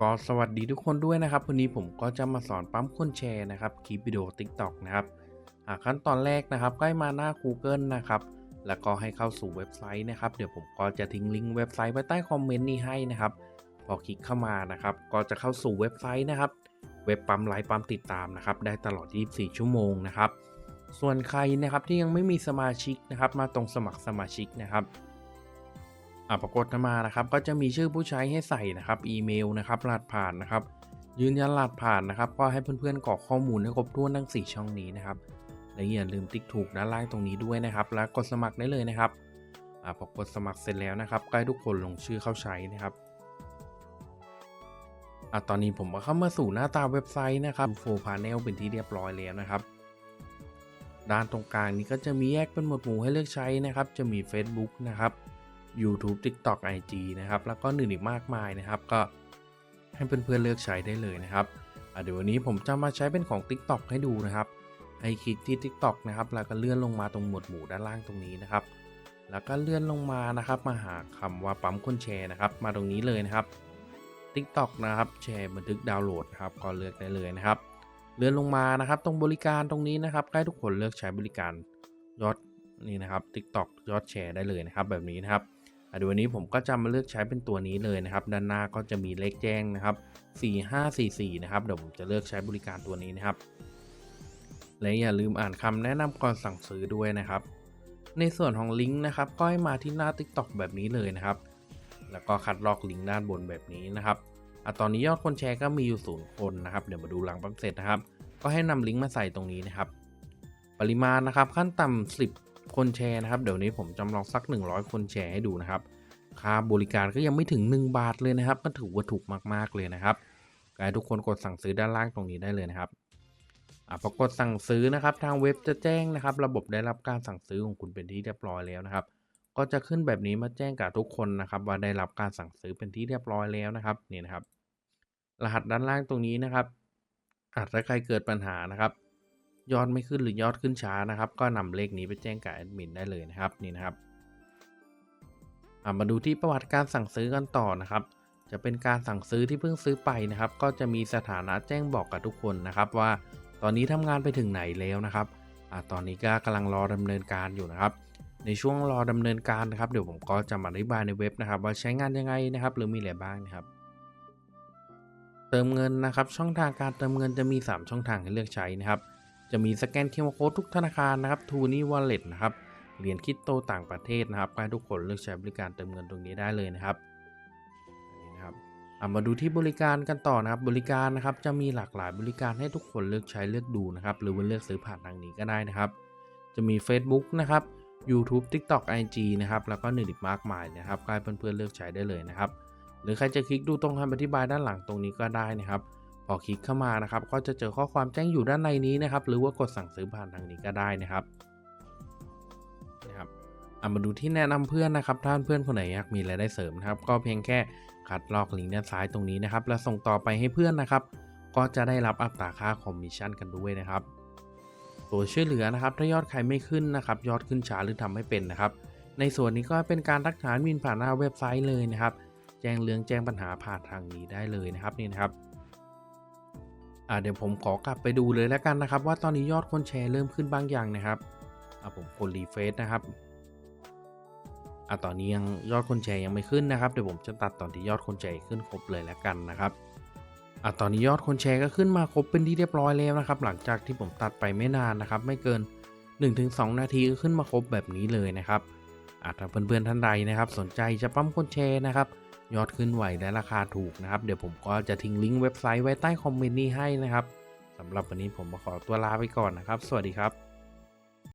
ก็สวัสดีทุกคนด้วยนะครับวันนี้ผมก็จะมาสอนปั๊มคนแชร์นะครับคลิปวิดีโอ TikTok นะครับขั้นตอนแรกนะครับใก็ให้มาหน้า Google นะครับแล้วก็ให้เข้าสู่เว็บไซต์นะครับ เดี๋ยวผมก็จะทิ้งลิงก์เว็บไซต์ไว้ใต้คอมเมนต์นี้ให้นะครับพอคลิกเข้ามานะครับ ก็จะเข้าสู่เว็บไซต์นะครับ เว็บปั๊มไลฟ์ปั๊มติดตามนะครับ ได้ตลอด 24 ชั่วโมงนะครับ ส่วนใครนะครับที่ยังไม่มีสมาชิกนะครับ มาตรงสมัครสมาชิกนะครับ ปรากฏมานะครับ ก็จะมีชื่อผู้ใช้ให้ใส่นะครับ อีเมลนะครับรหัสผ่านนะครับ ยืนยันรหัสผ่านนะครับ ก็ให้เพื่อนๆกรอกข้อมูลให้ครบถ้วนทั้ง 4 ช่องนี้นะครับและอย่าลืมติ๊กถูกด้านล่างตรงนี้ด้วยนะครับ แล้วกดสมัครได้เลยนะครับอ่าพอกดสมัครเสร็จแล้วนะครับก็ให้ทุกคนลงชื่อเข้าใช้นะครับอ่าตอนนี้ผมก็เข้ามาสู่หน้าตาเว็บไซต์นะครับโฟพาเนลเป็นที่เรียบร้อยแล้วนะครับ ด้านตรงกลางนี้ก็จะมีแยกเป็นหมวดหมู่ให้เลือกใช้นะครับ จะมี Facebook นะครับ YouTube TikTok IG นะครับ แล้วก็อื่นอีกมากมายนะครับ ก็ให้เพื่อนๆเลือกใช้ได้เลยนะครับเดี๋ยววันนี้ผมจะมาใช้เป็นของ TikTok ให้ดูนะครับ ให้คลิกที่ TikTok นะครับ แล้วก็เลื่อนลงมาตรงหมวดหมู่ด้านล่างตรงนี้นะครับ แล้วก็เลื่อนลงมานะครับ มาหาคำว่าปั๊มคนแชร์นะครับ มาตรงนี้เลยนะครับ TikTok นะครับ แชร์บันทึกดาวน์โหลดนะครับ ก็เลือกได้เลยนะครับ เลื่อนลงมานะครับ ตรงบริการตรงนี้นะครับให้ทุกคนเลือกใช้บริการยอดนี่นะครับ TikTok ยอดแชร์ได้เลยนะครับ แบบนี้นะครับ อะเดี๋ยววันนี้ผมก็จะมาเลือกใช้เป็นตัวนี้เลยนะครับ ด้านหน้าก็จะมีเลขแจ้งนะครับ 4544 นะครับ เดี๋ยวผมจะเลือกใช้บริการตัวนี้นะครับ และอย่าลืมอ่านคำแนะนำก่อนสั่งซื้อด้วยนะครับ ในส่วนของลิงก์นะครับ ก็ให้มาที่หน้า TikTok แบบนี้เลยนะครับ แล้วก็คัดลอกลิงก์ด้านบนแบบนี้นะครับอะตอนนี้ยอดคนแชร์ก็มีอยู่ศูนย์คนนะครับ เดี๋ยวมาดูหลังปั๊มเสร็จนะครับ ก็ให้นำลิงก์มาใส่ตรงนี้นะครับ ปริมาณนะครับขั้นต่ำ10 คนแชร์นะครับ เดี๋ยวนี้ผมจำลองสัก 100 คนแชร์ให้ดูนะครับ ค่าบริการก็ยังไม่ถึง 1 บาทเลยนะครับ ก็ถือว่าถูกมาก ๆ เลยนะครับให้ทุกคนกดสั่งซื้อด้านล่างตรงนี้ได้เลยนะครับอพอกดสั่งซื้อนะครับ ทางเว็บจะแจ้งนะครับ ระบบได้รับการสั่งซื้อของคุณเป็นที่เรียบร้อยแล้วนะครับ ก็จะขึ้นแบบนี้มาแจ้งกับทุกคนนะครับ ว่าได้รับการสั่งซื้อเป็นที่เรียบร้อยแล้วนะครับนี่นะครับ รหัสด้านล่างตรงนี้นะครับอาจถ้าใครเกิดปัญหานะครับ ยอดไม่ขึ้นหรือยอดขึ้นช้านะครับ ก็นำเลขนี้ไปแจ้งกับแอดมินได้เลยนะครับนี่นะครับมาดูที่ประวัติการสั่งซื้อกันต่อนะครับ จะเป็นการสั่งซื้อที่เพิ่งซื้อไปนะครับ ก็จะมีสถานะแจ้งบอกกับทุกคนนะครับ ว่าตอนนี้ทำงานไปถึงไหนแล้วนะครับอตอนนี้ก็กำลังรอดำเนินการอยู่นะครับ ในช่วงรอดำเนินการนะครับ เดี๋ยวผมก็จะมาอธิบายในเว็บนะครับ ว่าใช้งานยังไงนะครับ หรือมีอะไรบ้างนะครับ เติมเงินนะครับ ช่องทางการเติมเงินจะมี 3 ช่องทางให้เลือกใช้นะครับ จะมีสแกน QR Code ทุกธนาคารนะครับทูนี่วอลเล็ตนะครับเหรียญคริปโตต่างประเทศนะครับให้ทุกคนเลือกใช้บริการเติมเงินตรงนี้ได้เลยนะครับนนี้นะครับอะมาดูที่บริการกันต่อนะครับ บริการนะครับจะมีหลากหลายบริการให้ทุกคนเลือกใช้เลือกดูนะครับ หรือว่าเลือกซื้อผ่านทางนี้ก็ได้นะครับ จะมี Facebook นะครับ YouTube TikTok IG นะครับแล้วก็อื่นอีกมากมายนะครับก็ให้เพื่อนๆเลือกใช้ได้เลยนะครับ หรือใครจะคลิกดูตรงคำอธิบายด้านหลังตรงนี้ก็ได้นะครับ อคลิกเข้ามานะครับก็จะเจอข้อความแจ้งอยู่ด้านในนี้นะครับ หรือว่ากดสั่งซื้อผ่านทางนี้ก็ได้นะครับนะครับเอามาดูที่แนะนำเพื่อนนะครับถ้านเพื่อนคนไหนอยากมีรายได้เสริมนะครับ ก็เพียงแค่คัดลอกลิงก์ด้านซ้ายตรงนี้นะครับ แล้วส่งต่อไปให้เพื่อนนะครับ ก็จะได้รับอัตราค่าคอมมิชชั่นกันด้วยนะครับตัวช่วยเหลือนะครับ ถ้ายอดใครไม่ขึ้นนะครับ ยอดขึ้นช้าหรือทำไม่เป็นนะครับ ในส่วนนี้ก็เป็นการทักฐานมินผ่านหน้าเว็บไซต์เลยนะครับ แจ้งเรื่องแจ้งปัญหาผ่านทางนี้ได้เลยนะครับนี่นะครับ อ่าเดี๋ยวผมขอกลับไปดูเลยแล้วกันนะครับ ว่าตอนนี้ยอดคนแชร์เริ่มขึ้นบางอย่างนะครับอ่าผมกดรีเฟซนะครับอ่าตอนนี้ยังยอดคนแชร์ยังไม่ขึ้นนะครับเดี๋ยวผมจะตัดตอนที่ยอดคนแชร์ขึ้นครบเลยแล้วกันนะครับอ่าตอนนี้ยอดคนแชร์ก็ขึ้นมาครบเป็นที่เรียบร้อยแล้วนะครับ หลังจากที่ผมตัดไปไม่นานนะครับ ไม่เกิน 1-2 นาทีก็ขึ้นมาครบแบบนี้เลยนะครับอ่าถ้าเพื่อนๆท่านใดนะครับ สนใจจะปั๊มคนแชร์นะครับ ยอดขึ้นไหวและราคาถูกนะครับ เดี๋ยวผมก็จะทิ้งลิงก์เว็บไซต์ไว้ใต้คอมเมนต์นี้ให้นะครับสำหรับวันนี้ผมขอตัวลาไปก่อนนะครับ สวัสดีครับ